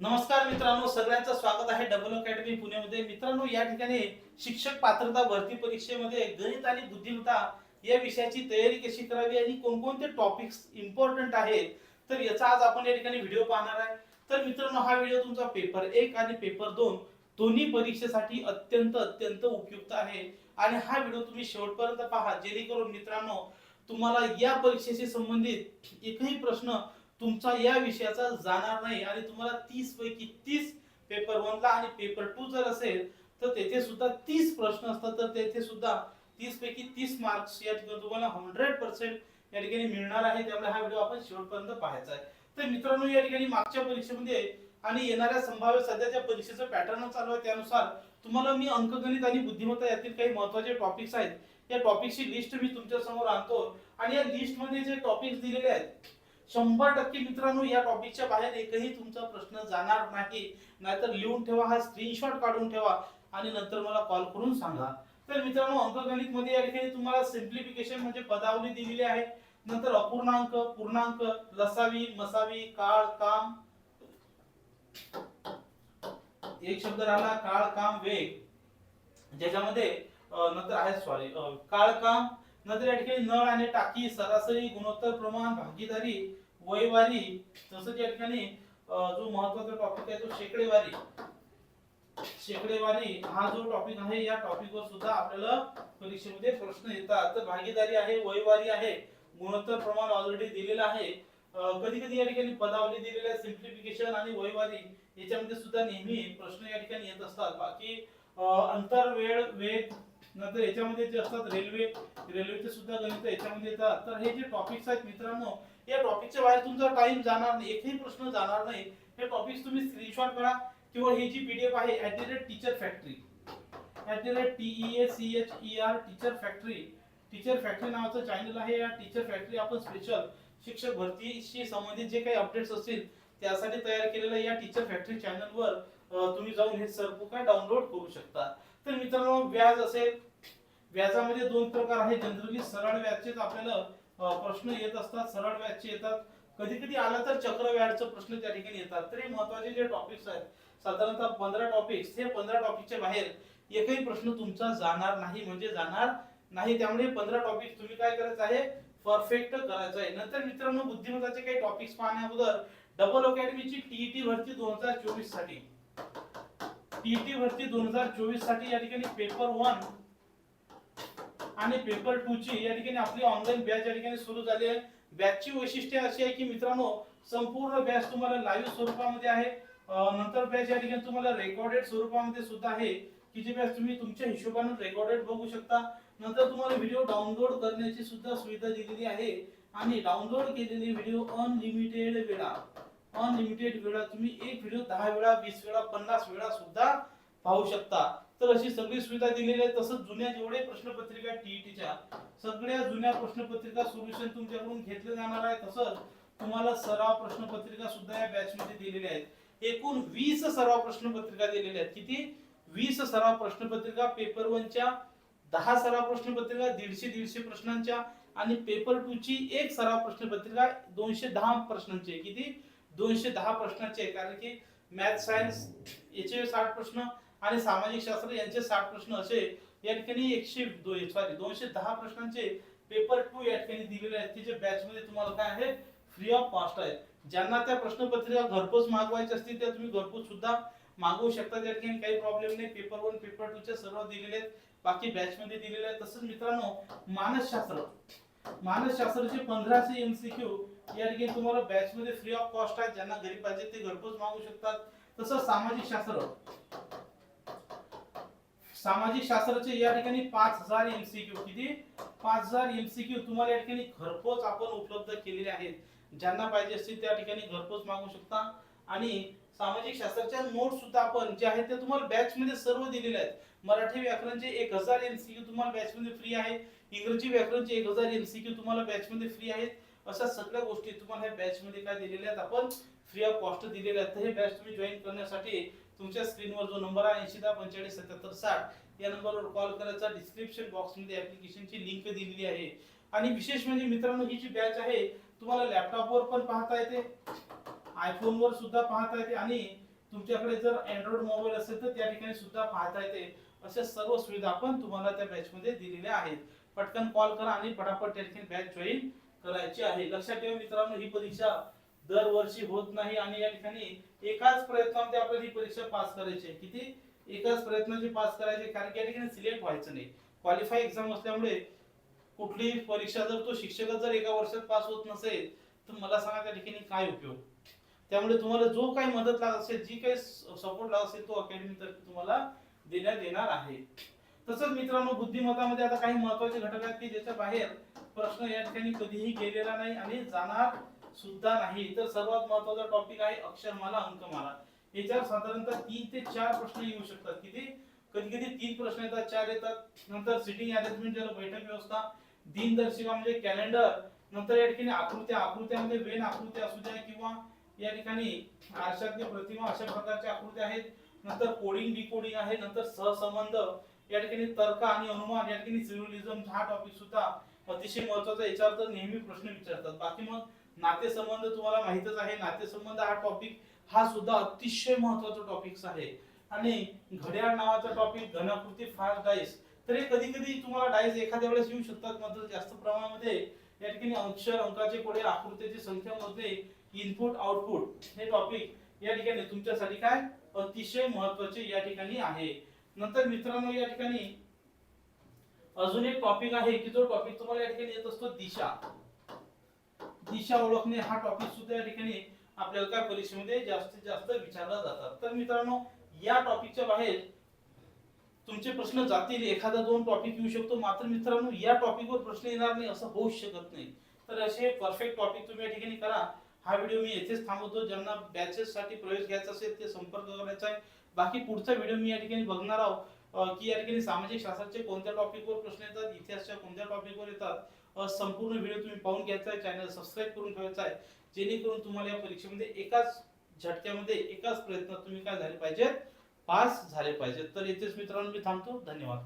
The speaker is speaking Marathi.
नमस्कार मित्रांनो सगळ्यांचं स्वागत आहे डबल अकॅडमी पुण्यामध्ये. मित्रांनो या ठिकाणी शिक्षक पात्रता भरती परीक्षेमध्ये गणित आणि बुद्धिमत्ता या विषयाची तयारी कशी करावी आणि कोणकोणते टॉपिक्स इम्पॉर्टंट आहेत तर याचा आज आपण या ठिकाणी व्हिडिओ पाहणार आहे. तर मित्रांनो हा व्हिडिओ तुमचा पेपर एक आणि पेपर दोन दोन्ही परीक्षेसाठी अत्यंत अत्यंत उपयुक्त आहे. आणि हा व्हिडिओ तुम्ही शेवटपर्यंत पहा जेणेकरून मित्रांनो तुम्हाला या परीक्षेशी संबंधित एकही प्रश्न तुमचा या विषयाचा जाणार नाही आणि तुम्हाला तीस पैकी तीस पेपर वनला आणि पेपर टू जर असेल तर तेथे सुद्धा तीस प्रश्न असतात. तर तेथे सुद्धा तीस पैकी तीस मार्क्स या ठिकाणी तुम्हाला हंड्रेड पर्सेंट या ठिकाणी मिळणार आहे. त्यामुळे हा व्हिडिओ आपण शेवटपर्यंत पाहायचा आहे. तर मित्रांनो या ठिकाणी मागच्या परीक्षेमध्ये आणि येणाऱ्या संभाव्य सध्याच्या परीक्षेचं पॅटर्न चालू आहे. त्यानुसार तुम्हाला मी अंकगणित आणि बुद्धिमत्ता यातील काही महत्त्वाचे टॉपिक्स आहेत. या टॉपिकची लिस्ट मी तुमच्यासमोर आणतो. आणि या लिस्टमध्ये जे टॉपिक्स दिलेले आहेत शंभर टक्के मित्रांनो या टॉपिकच्या बाहेर एकही तुमचा प्रश्न जाणार नाही. नाहीतर लिहून ठेवा हा स्क्रीनशॉट काढून ठेवा आणि नंतर मला कॉल करून सांगा. तर मित्रांनो अंकगणित मध्ये या ठिकाणी तुम्हाला सिम्प्लिफिकेशन म्हणजे पदावली दिलेली आहे. नंतर अपूर्णांक पूर्णांक लसावी मसावी काळ काम. एक शब्द राहिला काळ काम वेग. ज्याच्यामध्ये नंतर आहे सॉरी काळ काम नंतर या ठिकाणी नळ आणि टाकी सरासरी गुणोत्तर प्रमाण भागीदारी वयवारी तसंच या ठिकाणी जो महत्त्वाचा टॉपिक आहे तो शेकडेवारी. शेकडेवारी हा जो टॉपिक आहे या टॉपिक वर सुद्धा आपल्याला परीक्षेमध्ये प्रश्न येतात. तर भागीदारी आहे वयवारी आहे गुणोत्तर प्रमाण ऑलरेडी दिलेलं आहे. कधी कधी या ठिकाणी पदावली दिलेल्या सिम्प्लिफिकेशन आणि वयवारी याच्यामध्ये सुद्धा नेहमी प्रश्न या ठिकाणी येत असतात. बाकी अंतर वेळ वेग नंतर याच्यामध्ये जे असतात रेल्वे रेल्वेचे सुद्धा गणित याच्यामध्ये येतात. तर हे जे टॉपिक्स आहेत मित्रांनो या टॉपिकच्या बाहेर तुमचा टाइम जाणार नाही एकही प्रश्न जाणार नाही. हे टॉपिक्स तुम्ही स्क्रीनशॉट करा किंवा ही जी पीडीएफ आहे at the rate teacher factory at the rate T A C H E R teacher factory teacher factory नावाचं चॅनल आहे. या टीचर फॅक्टरी आपण स्पेशल शिक्षक भरतीशी संबंधित जे काही अपडेट्स असतील त्यासाठी तयार केलेल्या या टीचर फॅक्टरी चॅनलवर तुम्ही जाऊन हे सर्व काय डाउनलोड करू शकता. तर मित्रांनो व्याज असेल व्याजामध्ये दोन प्रकार आहेत. जनरली सरळ व्याजचेच आपल्याला प्रश्न येत असतात. सरळ व्याजचे येतात. कधी कधी आला तर चक्रव्याजचं प्रश्न त्या ठिकाणी येतात. तर हे महत्त्वाचे जे टॉपिक्स आहेत साधारणतः पंधरा टॉपिक्स हे पंधरा टॉपिकच्या बाहेर एकही प्रश्न तुमचा जाणार नाही. म्हणजे जाणार नाही. त्यामुळे पंधरा टॉपिक तुम्ही काय करायचं आहे? परफेक्ट करायचं आहे. नंतर मित्रांनो बुद्धिमत्ताचे काही टॉपिक्स पाहण्या अगोदर डबल अकॅडमीची टीईटी भरती दोन हजार चोवीससाठी. टीईटी भरती दोन हजार चोवीससाठी या ठिकाणी पेपर वन आणि पेपर टू ची या ठिकाणी आपली ऑनलाईन बॅच या ठिकाणी सुरू झाली आहे. बॅचची वैशिष्ट्ये अशी आहे की मित्रांनो संपूर्ण बॅच तुम्हाला लाईव्ह स्वरूपामध्ये आहे. नंतर बॅच या ठिकाणी तुम्हाला रेकॉर्डेड स्वरूपामध्ये सुद्धा आहे की जी बॅच तुम्ही तुमच्या हिशोबाने रेकॉर्डेड बघू शकता. नंतर तुम्हाला व्हिडिओ डाउनलोड करण्याची सुद्धा सुविधा दिलेली आहे. आणि डाउनलोड केलेले व्हिडिओ अनलिमिटेड वेळा अनलिमिटेड वेळा तुम्ही एक व्हिडिओ दहा वेळा वीस वेळा पन्नास वेळा सुद्धा पाहू शकता. तर अशी सगळी सुविधा दिलेली आहे. तसंच जुन्या जेवढे प्रश्नपत्रिका टीईटीच्या सगळ्या जुन्या प्रश्नपत्रिका सोल्युशन तुमच्याकडून घेतले जाणार आहे. तसंच तुम्हाला सराव प्रश्नपत्रिका सुद्धा या बॅच मध्ये दिलेल्या आहेत. एकूण वीस सराव प्रश्नपत्रिका दिलेल्या आहेत. किती? वीस सराव प्रश्नपत्रिका पेपर वनच्या दहा सराव प्रश्नपत्रिका दीडशे दीडशे प्रश्नांच्या आणि पेपर टू ची एक सराव प्रश्नपत्रिका दोनशे दहा प्रश्नांची आहे. किती? दोनशे दहा प्रश्नांची आहे. कारण की मॅथ सायन्स याचे साठ प्रश्न आणि सामाजिक शास्त्र यांचे साठ प्रश्न असे या ठिकाणी एकशे सॉरी दोनशे दहा प्रश्नांचे पेपर टू या ठिकाणी दिलेले आहेत. की जे बॅच मध्ये तुम्हाला काय आहे? फ्री ऑफ कॉस्ट आहे. ज्यांना त्या प्रश्नपत्रिका घरपोच मागवायच्या असतील त्या तुम्ही घरपोच सुद्धा मागवू शकता. त्या ठिकाणी काही प्रॉब्लेम नाही. पेपर वन पेपर टू चे सर्व दिलेले आहेत. बाकी बॅच मध्ये दिलेले आहेत. तसंच मित्रांनो मानसशास्त्र मानसशास्त्राचे पंधराशे एमसीक्यू या ठिकाणी तुम्हाला बॅच मध्ये फ्री ऑफ कॉस्ट आहे. ज्यांना घरी पाहिजे ते घरपोच मागू शकतात. तसंच सामाजिक शास्त्र. सामाजिक शास्त्राचे या ठिकाणी पाच हजार एमसीक्यू किती? पाच हजार एमसीक्यू तुम्हाला या ठिकाणी घरपोच आपण उपलब्ध केलेले आहेत. ज्यांना पाहिजे असतील त्या ठिकाणी घरपोच मागू शकता. आणि सामाजिक शास्त्राच्या नोट सुद्धा आपण जे आहेत ते तुम्हाला बॅच मध्ये सर्व दिलेले आहेत. मराठी व्याकरणचे एक हजार एमसीक्यू तुम्हाला बॅच मध्ये फ्री आहे. इंग्रजी व्याकरणचे एक हजार एमसीक्यू तुम्हाला बॅच मध्ये फ्री आहेत. अशा सगळ्या गोष्टी तुम्हाला ह्या बॅच मध्ये काय दिलेल्या आहेत? आपण फ्री ऑफ कॉस्ट दिलेल्या आहेत. हे बॅच तुम्ही जॉईन करण्यासाठी तुमच्या स्क्रीनवर जो नंबर आहे ऐंशी दहा पंचेचाळीस सत्याहत्तर साठ या नंबरवर कॉल करायचा डिस्क्रिप्शन बॉक्समध्ये ऍप्लिकेशनची लिंक दिलेली आहे. आणि विशेष म्हणजे मित्रांनो ही जी बॅच आहे तुम्हाला लॅपटॉपवर पण पाहता येते आयफोनवर सुद्धा पाहता येते आणि तुमच्याकडे जर अँड्रॉइड मोबाईल असेल तर त्या ठिकाणी सुद्धा पाहता येते. अशा सर्व सुविधा पण तुम्हाला त्या बॅचमध्ये दिलेल्या आहेत. पटकन कॉल करा आणि पटापट त्या ठिकाणी बॅच जॉईन करायची आहे. लक्षात ठेवा मित्रांनो ही परीक्षा दरवर्षी होत नाही आणि या ठिकाणी एकाच प्रयत्नामध्ये आपल्याला ही परीक्षा पास करायची आहे. किती? एकाच प्रयत्नाची पास करायची कारण की या ठिकाणी सिलेक्ट व्हायचं नाही. क्वालिफाय एक्झाम असल्यामुळे कुठलीही परीक्षा जर तो शिक्षकच जर एका वर्षात पास होत नसेल तर मला सांगा त्या ठिकाणी काय उपयोग? त्यामुळे तुम्हाला जो काही मदत लागत असेल जी काही सपोर्ट लागत असेल तो अकॅडमी तर्फे तुम्हाला देण्यात येणार आहे. तसंच मित्रांनो बुद्धिमत्तामध्ये आता काही महत्त्वाचे घटक आहेत की ज्याच्या बाहेर प्रश्न या ठिकाणी कधीही गेलेला नाही आणि जाणार सुद्धा नाही. तर सर्वात महत्त्वाचा टॉपिक आहे अक्षरमाला अंकमाला. याच्यावर साधारणतः तीन ते चार प्रश्न येऊ शकतात. किती? कधी कधी तीन प्रश्न येतात चार येतात. नंतर सिटिंग अरेंजमेंट ज्याला बैठक व्यवस्था दिनदर्शिका म्हणजे कॅलेंडर नंतर या ठिकाणी आकृत्या आकृत्यामध्ये वेन आकृत्या असू द्या किंवा या ठिकाणी आरशातली प्रतिमा अशा प्रकारच्या आकृत्या आहेत. नंतर कोडिंग डिकोडिंग आहे. नंतर सहसंबंध या ठिकाणी तर्क आणि अनुमान या ठिकाणी सिव्हिलिझम हा टॉपिक सुद्धा अतिशय महत्त्वाचा याच्यावर तर नेहमी प्रश्न विचारतात. बाकी मग नातेसंबंध तुम्हाला माहितच आहे. नातेसंबंध हा टॉपिक हा सुद्धा अतिशय महत्त्वाचा टॉपिक्स आहे. आणि घड्याळ नावाचा टॉपिक घनाकृती फास्ट डाईस तर हे कधी कधी तुम्हाला डाईस एखाद्या वेळेस येऊ शकतात मात्र जास्त प्रमाणामध्ये या ठिकाणी अक्षर अंकाचे कोडे आकृतीची संख्या मोजणे इनपुट आउटपुट हे टॉपिक या ठिकाणी तुमच्यासाठी काय? अतिशय महत्त्वाचे या ठिकाणी आहे. नंतर मित्रांनो या ठिकाणी अजून एक टॉपिक आहे की जो टॉपिक तुम्हाला या ठिकाणी येत असतो दिशा. दिशा ओळखणे हा टॉपिक सुद्धा या ठिकाणी आपल्याला काय परीक्षेमध्ये जास्तीत जास्त विचारला जातात. तर मित्रांनो या टॉपिकच्या बाहेर तुमचे प्रश्न जातील एखादा दोन टॉपिक येऊ शकतो. मात्र मित्रांनो या टॉपिकवर प्रश्न येणार नाही असं होऊ शकत नाही. तर असे परफेक्ट टॉपिक तुम्ही या ठिकाणी करा. हा व्हिडिओ मी येथेच थांबवतो. ज्यांना बॅचेस साठी प्रवेश घ्यायचा असेल ते संपर्क करायचा आहे. बाकी पुढचा व्हिडिओ मी या ठिकाणी बघणार आहोत. की या ठिकाणी सामाजिक शास्त्राचे कोणत्या टॉपिकवर प्रश्न येतात इतिहासच्या कोणत्या टॉपिकवर येतात संपूर्ण व्हिडिओ तुम्ही पाहून घ्यायचा आहे चॅनल सबस्क्राईब करून ठेवायचा आहे जेणेकरून तुम्हाला या परीक्षेमध्ये एकाच झटक्यामध्ये एकाच प्रयत्नात तुम्ही काय झाले पाहिजेत? पास झाले पाहिजेत. तर इथेच मित्रांनो मी थांबतो. धन्यवाद.